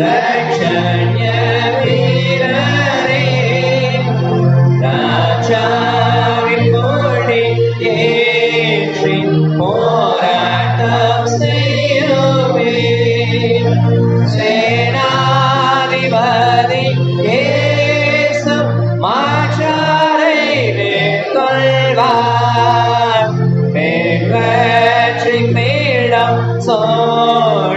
That can.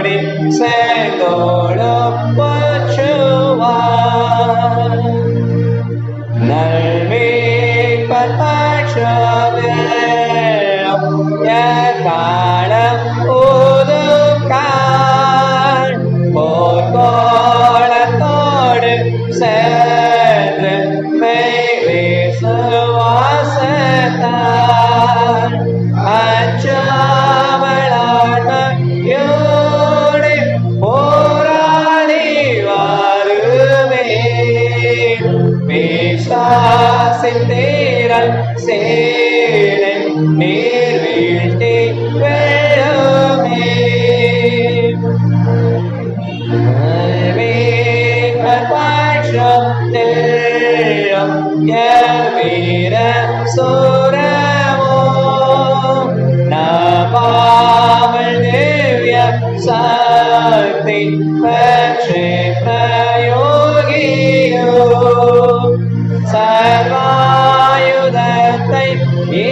mình sẽ cổ lớp quá chớ hoài này mình phải phải trở về nhà. cả விசாசின் தேரல் சேனை நீர் வீழ்த்தி வெள்ளமே வீர சூரமோ